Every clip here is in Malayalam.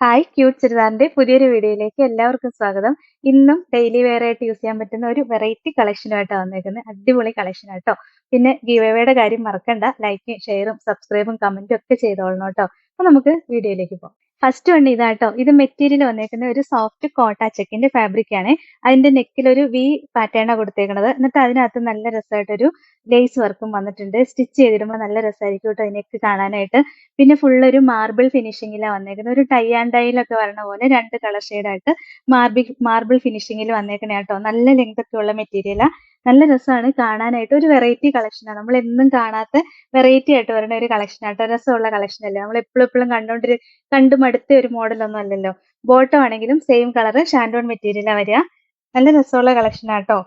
ഹായ് ക്യൂട്ട് ചുരിദാറിന്റെ പുതിയൊരു വീഡിയോയിലേക്ക് എല്ലാവർക്കും സ്വാഗതം. ഇന്നും ഡെയിലി വെയർ ആയിട്ട് യൂസ് ചെയ്യാൻ പറ്റുന്ന ഒരു വെറൈറ്റി കളക്ഷനുമായിട്ടാണ് വന്നേക്കുന്നത്. അടിപൊളി കളക്ഷൻ ആട്ടോ. പിന്നെ ഗീവയുടെ കാര്യം മറക്കണ്ട. ലൈക്കും ഷെയറും സബ്സ്ക്രൈബും കമന്റും ഒക്കെ ചെയ്തോളണം കേട്ടോ. അപ്പൊ നമുക്ക് വീഡിയോയിലേക്ക് പോകാം. ഫസ്റ്റ് വൺ ഇതാട്ടോ ഇത് മെറ്റീരിയൽ വന്നേക്കുന്ന ഒരു സോഫ്റ്റ് കോട്ട ചെക്കിന്റെ ഫാബ്രിക് ആണ്. അതിന്റെ നെക്കിൽ ഒരു വി പാറ്റേണാണ് കൊടുത്തേക്കുന്നത് എന്നിട്ട് അതിനകത്ത് നല്ല രസമായിട്ടൊരു ലേസ് വർക്കും വന്നിട്ടുണ്ട്. സ്റ്റിച്ച് ചെയ്തിടുമ്പോൾ നല്ല രസമായിരിക്കും കേട്ടോ നെക്ക് കാണാനായിട്ട്. പിന്നെ ഫുൾ ഒരു മാർബിൾ ഫിനിഷിങ്ങിലാണ് വന്നേക്കുന്നത് ഒരു ടൈ ആൻഡ് ഡൈയിലൊക്കെ വരണ പോലെ രണ്ട് കളർ ഷെയ്ഡായിട്ട് മാർബിൾ മാർബിൾ ഫിനിഷിങ്ങിൽ വന്നേക്കണേ കേട്ടോ നല്ല ലെങ്ത് ഒക്കെ ഉള്ള മെറ്റീരിയലാ നല്ല രസമാണ് കാണാനായിട്ട്. ഒരു വെറൈറ്റി കളക്ഷനാണ് നമ്മൾ എന്നും കാണാത്ത വെറൈറ്റി ആയിട്ട് വരുന്ന ഒരു കളക്ഷൻ ആട്ടോ രസമുള്ള കളക്ഷൻ അല്ലേ? നമ്മൾ എപ്പോഴും എപ്പോഴും കണ്ടോണ്ടിരി കണ്ടു ഒരു മോഡൽ ഒന്നും അല്ലല്ലോ. ബോട്ടം ആണെങ്കിലും സെയിം കളർ ഷാൻഡോൺ മെറ്റീരിയലാണ് വരിക. നല്ല രസമുള്ള കളക്ഷൻ ആട്ടോ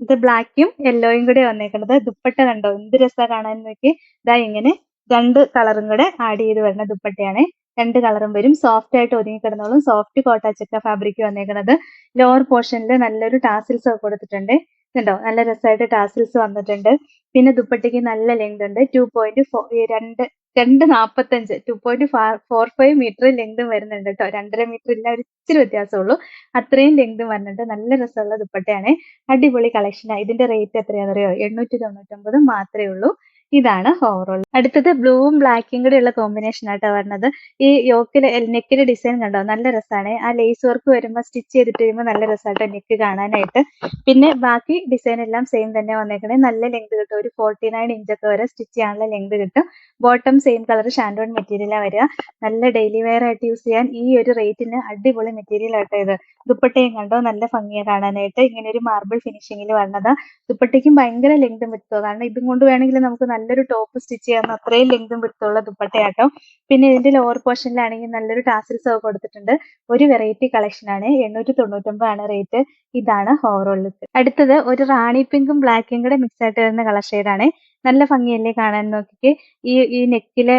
ഇത് ബ്ലാക്കും യെല്ലോയും കൂടെ വന്നേക്കുന്നത് ദുപ്പട്ട കണ്ടോ? എന്ത് രസമാണ് കാണാൻ നോക്കി ഇതാ ഇങ്ങനെ രണ്ട് കളറും കൂടെ ആഡ് ചെയ്ത് വരുന്ന ദുപ്പട്ടയാണ്. രണ്ട് കളറും വരും. സോഫ്റ്റ് ആയിട്ട് ഒതുങ്ങി കിടന്നോളും. സോഫ്റ്റ് കോട്ടാച്ചക്ക ഫാബ്രിക് വന്നേക്കുന്നത് ലോവർ പോർഷനിൽ നല്ലൊരു ടാസിൽസ് ഒക്കെ കൊടുത്തിട്ടുണ്ട്. കണ്ടോ? നല്ല രസമായിട്ട് ടാസിൽസ് വന്നിട്ടുണ്ട്. പിന്നെ ദുപ്പട്ടിക്ക് നല്ല ലെങ്ത് ഉണ്ട്. ടു പോയിന്റ് ഫോർ രണ്ട് രണ്ട് നാപ്പത്തഞ്ച്. Two point four five metre ലെങ്തും വരുന്നുണ്ട് കേട്ടോ. രണ്ടര മീറ്റർ ഇല്ല ഒരു ഇച്ചിരി വ്യത്യാസമുള്ളൂ അത്രയും ലെങ്തും വരുന്നുണ്ട്. നല്ല രസമുള്ള ദുപ്പട്ടയാണ്. അടിപൊളി കളക്ഷനാണ് ഇതിന്റെ റേറ്റ് എത്രയാണെന്ന് അറിയോ എണ്ണൂറ്റി തൊണ്ണൂറ്റൊമ്പത് മാത്രമേ ഉള്ളൂ. ഇതാണ് ഓവറോൾ അടുത്തത് ബ്ലൂവും ബ്ലാക്കും കൂടെ ഉള്ള കോമ്പിനേഷൻ ആട്ടോ വരുന്നത് ഈ യോക്കിലെ നെക്കിലെ ഡിസൈൻ കണ്ടോ? നല്ല രസമാണ് ആ ലേസ് വർക്ക് വരുമ്പോൾ സ്റ്റിച്ച് ചെയ്തിട്ട് വരുമ്പോൾ നല്ല രസമായിട്ട് നെക്ക് കാണാനായിട്ട്. പിന്നെ ബാക്കി ഡിസൈൻ എല്ലാം സെയിം തന്നെ വന്നേക്കണേ. നല്ല ലെങ്ത് കിട്ടും. ഒരു ഫോർട്ടി നയൻ ഇഞ്ചൊക്കെ വരെ സ്റ്റിച്ച് ചെയ്യാനുള്ള ലെങ്ത് കിട്ടും. ബോട്ടം സെയിം കളർ ഷാൻഡോൺ മെറ്റീരിയലാണ് വരിക. നല്ല ഡെയിലി വെയർ ആയിട്ട് യൂസ് ചെയ്യാൻ ഈ ഒരു റേറ്റിന് അടിപൊളി മെറ്റീരിയൽ ആട്ടോ ഇത്. ദുപ്പട്ടയും കണ്ടോ? നല്ല ഭംഗിയാണ് കാണാനായിട്ട്. ഇങ്ങനെ ഒരു മാർബിൾ ഫിനിഷിങ്ങിൽ വന്നത്. ദുപ്പട്ടയ്ക്കും ഭയങ്കര ലെങ്ത് വിട്ടോ കാരണം ഇതും കൊണ്ട് വേണമെങ്കിൽ നമുക്ക് നല്ലൊരു ടോപ്പ് സ്റ്റിച്ച് ചെയ്യാവുന്ന അത്രയും ലെങ്തും വിടുത്തുള്ള ദുപ്പട്ടയാട്ടോ. പിന്നെ ഇതിന്റെ ലോവർ പോർഷനിലാണെങ്കിൽ നല്ലൊരു ടാസിൽസ് ഒക്കെ കൊടുത്തിട്ടുണ്ട്. ഒരു വെറൈറ്റി കളക്ഷൻ ആണ്. എണ്ണൂറ്റി തൊണ്ണൂറ്റൊമ്പതാണ് റേറ്റ് ഇതാണ് ഓവറോൾ ലുക്ക് അടുത്തത് ഒരു റാണി പിങ്കും ബ്ലാക്കും കൂടെ മിക്സ് ആയിട്ട് വരുന്ന കളർ ഷെയ്ഡാണ് നല്ല ഭംഗിയല്ലേ കാണാൻ നോക്കിക്ക്? ഈ ഈ നെക്കിലെ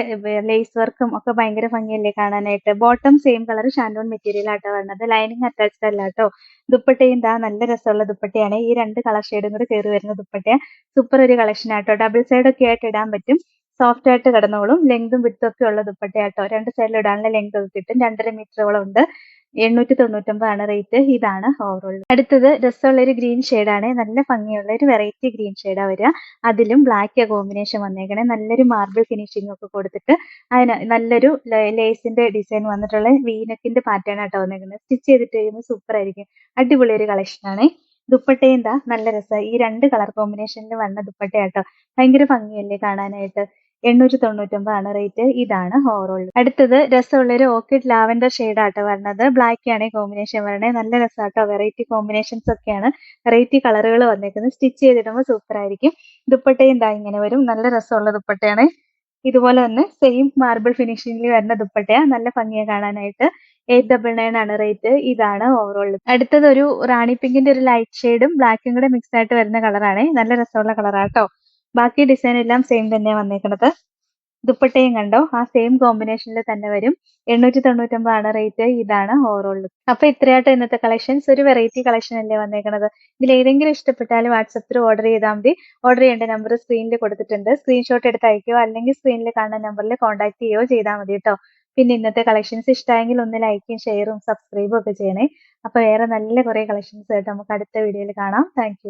ലേസ് വർക്കും ഒക്കെ ഭയങ്കര ഭംഗിയല്ലേ കാണാനായിട്ട്? ബോട്ടം സെയിം കളർ ഷാൻഡോൺ മെറ്റീരിയൽ ആട്ടോ വരുന്നത് ലൈനിങ് അറ്റാച്ച്ഡ് അല്ല കേട്ടോ ദുപ്പട്ടയും ഇതാ നല്ല രസമുള്ള ദുപ്പട്ടയാണ്. ഈ രണ്ട് കളർ ഷെയ്ഡും കൂടെ കയറി വരുന്ന ദുപ്പട്ട സൂപ്പർ ഒരു കളക്ഷൻ ആട്ടോ. ഡബിൾ സൈഡ് ഒക്കെ ആയിട്ട് ഇടാൻ പറ്റും. സോഫ്റ്റ് ആയിട്ട് കിടന്നോളും. ലെങ്തും വിട്ടും ഒക്കെ ഉള്ള ദുപ്പട്ടയാട്ടോ രണ്ട് സൈഡിൽ ഇടാനുള്ള ലെങ്ത് ഒക്കെ കിട്ടും. രണ്ടര മീറ്ററോളം ഉണ്ട്. എണ്ണൂറ്റി തൊണ്ണൂറ്റൊമ്പതാണ് റേറ്റ് ഇതാണ് ഓവറോൾ അടുത്തത് രസമുള്ള ഒരു ഗ്രീൻ ആണ്. നല്ല ഭംഗിയുള്ള ഒരു വെറൈറ്റി ഗ്രീൻ ഷെയ്ഡാണ് വരിക. അതിലും ബ്ലാക്ക് കോമ്പിനേഷൻ വന്നേക്കണേ. നല്ലൊരു മാർബിൾ ഫിനിഷിംഗ് ഒക്കെ കൊടുത്തിട്ട് അതിന് നല്ലൊരു ലേസിന്റെ ഡിസൈൻ വന്നിട്ടുള്ള വീനക്കിന്റെ പാറ്റേൺ ആട്ടോ വന്നേക്കുന്നത് സ്റ്റിച്ച് ചെയ്തിട്ട് കഴിയുമ്പോൾ സൂപ്പർ ആയിരിക്കും. അടിപൊളി ഒരു കളക്ഷൻ ആണ്. ദുപ്പട്ടയും എന്താ? നല്ല രസം. ഈ രണ്ട് കളർ കോമ്പിനേഷനിൽ വന്ന ദുപ്പട്ടയാട്ടോ. ഭയങ്കര ഭംഗിയല്ലേ കാണാനായിട്ട്. എണ്ണൂറ്റി തൊണ്ണൂറ്റൊമ്പതാണ് റേറ്റ് ഇതാണ് ഓവറോൾ അടുത്തത് രസമുള്ള ഒരു ഓർക്കിഡ് ലാവൻഡർ ഷെയ്ഡ് വരണത്. ബ്ലാക്ക് ആണ് കോമ്പിനേഷൻ വരണേ. നല്ല രസമാട്ടോ വെറൈറ്റി കോമ്പിനേഷൻസ് ഒക്കെയാണ്. വെറൈറ്റി കളറുകൾ വന്നേക്കുന്നത്. സ്റ്റിച്ച് ചെയ്തിടുമ്പോൾ സൂപ്പർ ആയിരിക്കും. ദുപ്പട്ടയും ഇതാ ഇങ്ങനെ വരും. നല്ല രസമുള്ള ദുപ്പട്ടയാണ്. ഇതുപോലെ തന്നെ സെയിം മാർബിൾ ഫിനിഷിംഗിൽ വരുന്ന ദുപ്പട്ടയാണ് നല്ല ഭംഗിയെ കാണാനായിട്ട്. എയ്റ്റ് ഡബിൾ നയൻ ആണ് റേറ്റ് ഇതാണ് ഓവറോൾ അടുത്തത് ഒരു റാണി പിങ്കിന്റെ ഒരു ലൈറ്റ് ഷെയ്ഡും ബ്ലാക്കും കൂടെ മിക്സ് ആയിട്ട് വരുന്ന കളറാണ് നല്ല രസമുള്ള കളറാട്ടോ ബാക്കി ഡിസൈൻ എല്ലാം സെയിം തന്നെയാണ് വന്നേക്കുന്നത് ദുപ്പട്ടയും കണ്ടോ? ആ സെയിം കോമ്പിനേഷനിൽ തന്നെ വരും. എണ്ണൂറ്റി തൊണ്ണൂറ്റൊമ്പതാണ് റേറ്റ് ഇതാണ് ഓവറോൾ അപ്പൊ ഇത്രയായിട്ട് ഇന്നത്തെ കളക്ഷൻസ് ഒരു വെറൈറ്റി കളക്ഷൻ അല്ലേ വന്നേക്കുന്നത് ഇതിൽ ഏതെങ്കിലും ഇഷ്ടപ്പെട്ടാൽ വാട്സപ്പിൽ ഓർഡർ ചെയ്താൽ മതി. ഓർഡർ ചെയ്യേണ്ട നമ്പർ സ്ക്രീനിൽ കൊടുത്തിട്ടുണ്ട്. സ്ക്രീൻഷോട്ട് എടുത്ത് അയക്കുകയോ അല്ലെങ്കിൽ സ്ക്രീനിൽ കാണുന്ന നമ്പറിൽ കോൺടാക്ട് ചെയ്യുകയോ ചെയ്താൽ മതി കേട്ടോ പിന്നെ ഇന്നത്തെ കളക്ഷൻസ് ഇഷ്ടമായെങ്കിൽ ഒന്ന് ലൈക്കും ഷെയറും സബ്സ്ക്രൈബും ഒക്കെ ചെയ്യണേ. അപ്പൊ വേറെ നല്ല കുറെ കളക്ഷൻസ് ആയിട്ട് നമുക്ക് അടുത്ത വീഡിയോയിൽ കാണാം. താങ്ക്